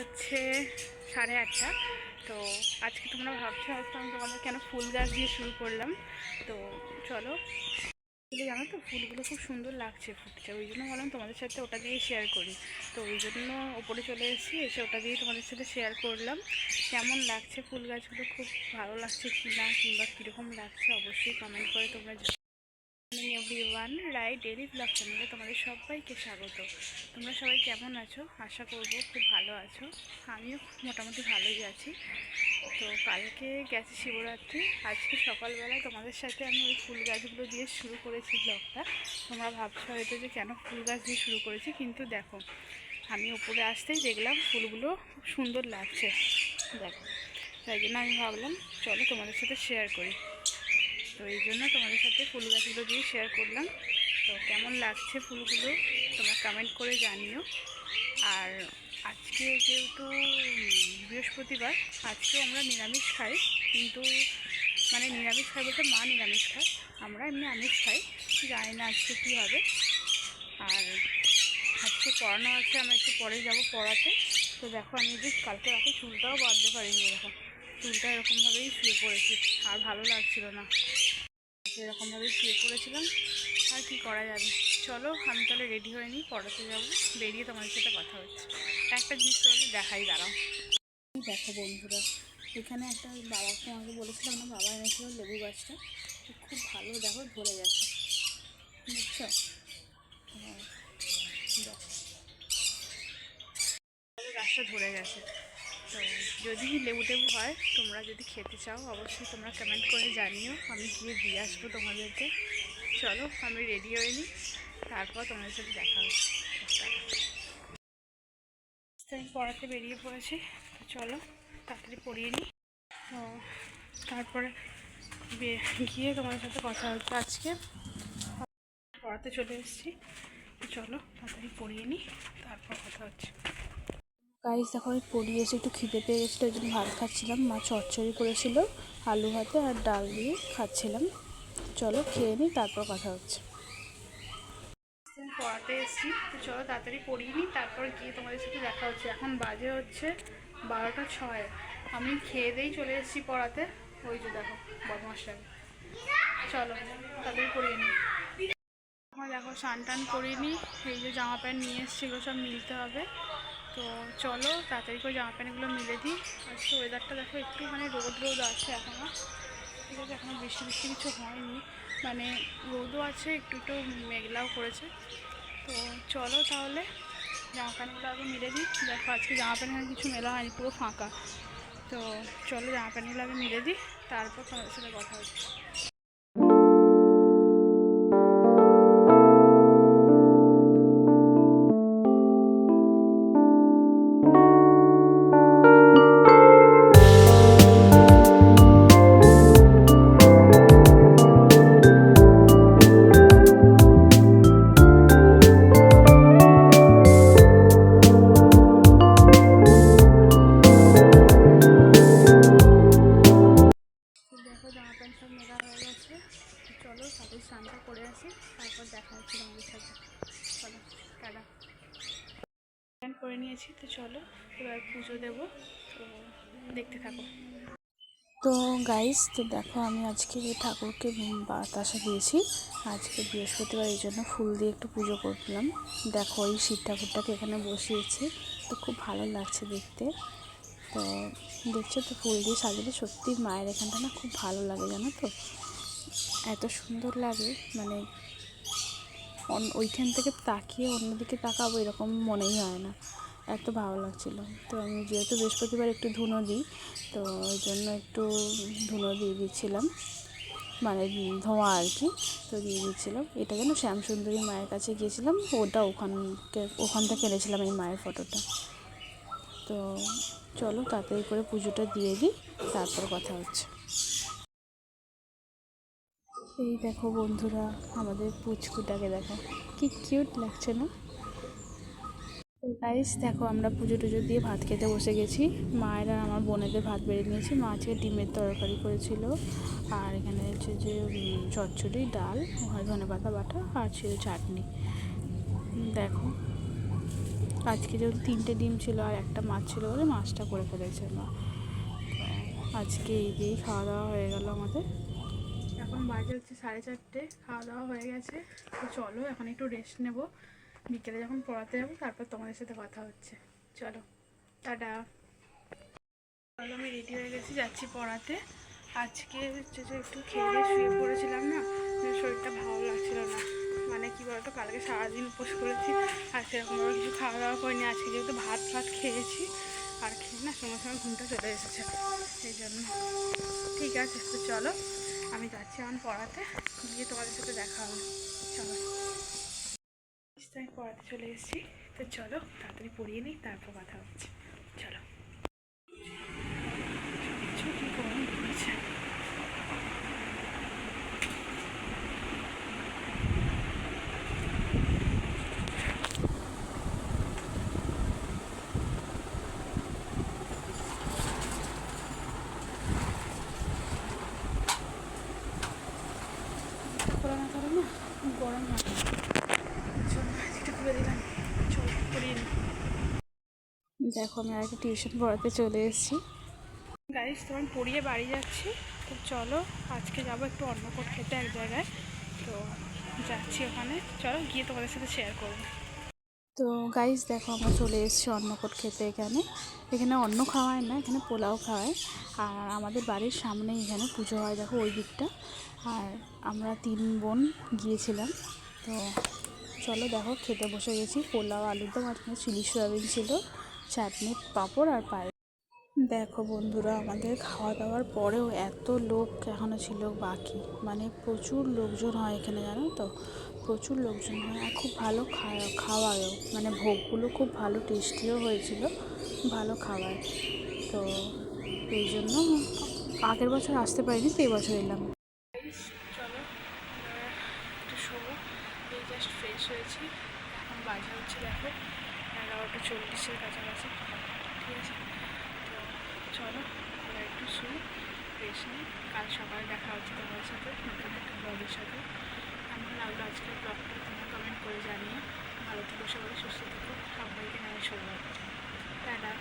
হচ্ছে সাড়ে আটটা। তো আজকে তোমরা ভাবছ হয়তো আমি তোমাদের কেন ফুল গাছ দিয়ে শুরু করলাম? তো চলো জানো তো, ফুলগুলো খুব সুন্দর লাগছে ফুটছে, ওই জন্য বললাম তোমাদের সাথে ওটা দিয়ে শেয়ার করি। তো ওই জন্য ওপরে চলে এসেছি, এসে ওটা দিয়ে তোমাদের সাথে শেয়ার করলাম। কেমন লাগছে ফুল গাছগুলো, খুব ভালো লাগছে কি না কিংবা কীরকম লাগছে অবশ্যই কমেন্ট করে তোমরা ওয়ান রায় ডেলি ব্লগ চ্যানেলে তোমাদের সবাইকে স্বাগত। তোমরা সবাই কেমন আছো? আশা করব খুব ভালো আছো। আমিও মোটামুটি ভালোই আছি। তো কালকে গেছে শিবরাত্রি। আজকে সকালবেলায় তোমাদের সাথে আমি ওই ফুল গাছগুলো দিয়ে শুরু করেছি ব্লগটা। তোমরা ভাবছ হয়তো যে কেন ফুল গাছ দিয়ে শুরু করেছি, কিন্তু দেখো, আমি উপরে আসতেই দেখলাম ফুলগুলো খুব সুন্দর লাগছে। দেখো, তাই জন্য আমি ভাবলাম, চলো তোমাদের সাথে শেয়ার করি। তো এই জন্য তোমাদের সাথে ফুল গাছগুলো দিয়ে শেয়ার করলাম। তো কেমন লাগছে ফুলগুলো তোমরা কমেন্ট করে জানিও। আর আজকে যেহেতু বৃহস্পতিবার, আজকেও আমরা নিরামিষ খাই, কিন্তু মানে নিরামিষ খাই বলতে মা নিরামিষ খায়, আমরা এমনি আমিষ খাই, জানি না আজকে কী হবে। আর আজকে পড়ানো আছে, আমরা একটু পরে যাব পড়াতে। তো দেখো আমি যে কালকে রাতে চুলটাও বাঁধতে পারিনি এরকম চুলটা এরকমভাবেই শুয়ে পড়েছি, আর ভালো লাগছিল না। এরকমভাবে শুয়ে পড়েছিলাম আর কি করা যাবে? চলো আমি তাহলে রেডি হয়ে নিই পড়াতে যাব। বেরিয়ে তোমাদের সাথে কথা হচ্ছে। একটা জিনিস তোমাকে দেখাই দাঁড়াও। দেখো বন্ধুরা এখানে একটা বাবাকে আমাকে বলেছিলাম না বাবা এনেছিল লেবু গাছটা। খুব ভালো দেখো ধরে গেছে। বুঝছ? হ্যাঁ, দেখো। গাছটা ধরে গেছে। তো যদি লেবু টেবু হয়, তোমরা যদি খেতে চাও, অবশ্যই তোমরা কমেন্ট করে জানিও। আমি গিয়ে দিয়ে আসব তোমাদেরকে। চলো, আমি রেডি হয়ে নিই। তারপর তোমাদের সাথে দেখা হচ্ছে আমি পড়াতে বেরিয়ে পড়েছি। তো চলো, তাড়াতাড়ি পড়িয়ে নিই। তো তারপরে গিয়ে তোমাদের সাথে কথা হচ্ছে আজকে। পড়াতে চলে এসেছি। চলো, তাড়াতাড়ি পড়িয়ে নিই। তারপর কথা হচ্ছে। গাইস দেখো, আমি পড়িয়ে এসে একটু খিদে পেয়ে গেছিল, ওই ভাত খাচ্ছিলাম। মা চচ্চড়ি করেছিল, আলু ভাতে আর ডাল দিয়ে খাচ্ছিলাম। চলো খেয়ে নিই তারপর কথা হচ্ছে। পড়াতে এসেছি, তো চলো তাড়াতাড়ি পড়িয়ে নিই তারপর গিয়ে তোমাদের সাথে দেখা হচ্ছে। এখন বাজে হচ্ছে বারোটা ছয়। আমি খেয়ে দিয়েই চলে এসেছি পড়াতে। ওই যে দেখো বদমাসটাকে চলো, তাড়াতাড়ি পড়িয়ে নিই দেখো, স্নান টান করিনি এই যে জামা প্যান্ট নিয়ে এসেছি এগুলো সব মিলতে হবে। তো চলো, তাড়াতাড়ি করে জামা প্যান্টগুলো মিলে দিই। আজকে ওয়েদারটা দেখো একটু মানে রোদ রোদ আছে এখনও ঠিক আছে এখনও বৃষ্টি বৃষ্টি কিছু হয়নি। মানে রোদও আছে, একটু একটু মেঘলাও করেছে। তো চলো তাহলে জামা প্যান্টগুলো আগে মিলে দিই। দেখো, আজকে জামা প্যান্ট কিছু মেলা হয়নি, পুরো ফাঁকা। তো চলো, জামা প্যান্টগুলো আগে মিলে দিই, তারপর তোমাদের সাথে কথা হচ্ছে। চলো প্যান্ট করে নিয়েছি, তো চলো এবার পুজো দেবো। তো দেখতে থাকো। তো গাইস তো দেখো আমি আজকে ঠাকুরকে বাতাসা দিয়েছি, আজকে বৃহস্পতিবার, এই জন্য ফুল দিয়ে একটু পুজো করলাম। দেখো এই শিব ঠাকুরটাকে এখানে বসিয়েছি, তো খুব ভালো লাগছে দেখতে। তো দেখছ তো ফুল দিয়ে সাজালে সত্যি মায়ের এখানটা না খুব ভালো লাগে জানো তো? এত সুন্দর লাগে মানে ওইখান থেকে তাকিয়ে অন্যদিকে তাকাবো এরকম মনেই হয় না। এত ভালো লাগছিল। তো আমি যেহেতু বৃহস্পতিবার একটু ধুনো দিই, তো ওই জন্য একটু ধুনো দিয়ে দিচ্ছিলাম। মানে ধোঁয়া আর কি, তো দিয়ে দিচ্ছিলাম এটা যেন শ্যামসুন্দরী মায়ের কাছে গিয়েছিলাম, ওটা ওখানকে, ওখান থেকে এনেছিলাম এই মায়ের ফটোটা। তো চলো তাড়াতাড়ি করে পুজোটা দিয়ে দিই, তারপর কথা হচ্ছে। এই দেখো বন্ধুরা, আমাদের পুচকুটাকে দেখো। কি কিউট লাগছে না? গাইস দেখো, আমরা পুজো টুজো দিয়ে ভাত খেতে বসে গেছি। মায়ের আর আমার বোনেদের ভাত বেড়ে নিয়েছি। মা আজকে ডিমের তরকারি করেছিল। আর এখানে হচ্ছে যে চচ্চড়ি, ডাল ওখানে ধনে পাতা বাটা আর ছিল চাটনি। দেখো, আজকে যেহেতু তিনটে ডিম ছিল আর একটা মাছ ছিল বলে মাছটা করে ফেলেছে মা। আজকে এই দিয়েই খাওয়া দাওয়া হয়ে গেল আমাদের। এখন বাজে হচ্ছে সাড়ে চারটে, খাওয়া দাওয়া হয়ে গেছে। তো চলো, এখন একটু রেস্ট নেব। বিকেলে যখন পড়াতে যাব, তারপর তোমাদের সাথে কথা হচ্ছে। চলো, টাটা। চলো, আমি রেডি হয়ে গেছি, যাচ্ছি পড়াতে। আজকে হচ্ছে যে একটু খেয়ে শুয়ে পড়েছিলাম না শরীরটা ভালো লাগছিল না। মানে কি বলতো, কালকে সারাদিন উপোস করেছি, আর সেরকমভাবে কিছু খাওয়া দাওয়া করিনি। আজকে যেহেতু ভাত ভাত খেয়েছি, আর খেয়ে না সঙ্গে সঙ্গে ঘুমটা চলে এসেছে। সেই জন্য। ঠিক আছে, তো চলো। আমি যাচ্ছি এখন পড়াতে, গিয়ে তোমাদের সাথে দেখা হবে। চলো। আমি পড়াতে চলে এসেছি। তো চলো, তাড়াতাড়ি পড়িয়ে নিই, তারপর কথা হচ্ছে চলো ছুটি গরম পড়েছে খোলা না করে না গরম দেখো, আমি আর একটা টিউশন পড়াতে চলে এসেছি। গাইজ তোমার পড়িয়ে বাড়ি যাচ্ছি। তো চলো, আজকে যাব একটু অন্নকট খেতে এক জায়গায়। তো যাচ্ছি ওখানে। চলো, গিয়ে তোমাদের সাথে শেয়ার করব। তো গাইস দেখো আমরা চলে এসেছি অন্নকট খেতে এখানে। এখানে অন্ন খাওয়ায় না, এখানে পোলাও খাওয়ায় আর আমাদের বাড়ির সামনেই এখানে পুজো হয়, দেখো ওই দিকটা। আর আমরা তিন বোন গিয়েছিলাম। তো চলো দেখো, খেতে বসে গেছি। পোলাও, আলুর দম আর চিলি সয়াবিন ছিল, চাটনি, পাঁপড় আর পায়ে দেখো বন্ধুরা, আমাদের খাওয়া দাওয়ার পরেও এত লোক এখনও ছিল বাকি। মানে প্রচুর লোকজন হয় এখানে, জানো তো? প্রচুর লোকজন হয়। আর খুব ভালো খাওয়া খাওয়ায়ও। মানে ভোগগুলো খুব ভালো টেস্টিও হয়েছিল, ভালো খাওয়ায়। তো এই জন্য আগের বছর আসতে পারিনি, তো এই বছর এলাম। জাস্ট ফ্রেশ হয়েছি। এখন হচ্ছে দেখো এগারোটা চল্লিশের কাছাকাছি। ঠিক আছে? চলো আমরা একটু শুই বেশ নিই কাল সকালে দেখা হচ্ছে তোমাদের সাথে, নতুন একটা ব্লগের সাথে। কেমন লাগল আজকের ব্লগটা তোমরা কমেন্ট করে জানিয়ে ভালো থেকো সবাই, সুস্থ থেকো। সবাইকে নেওয়া শুরু টাটা।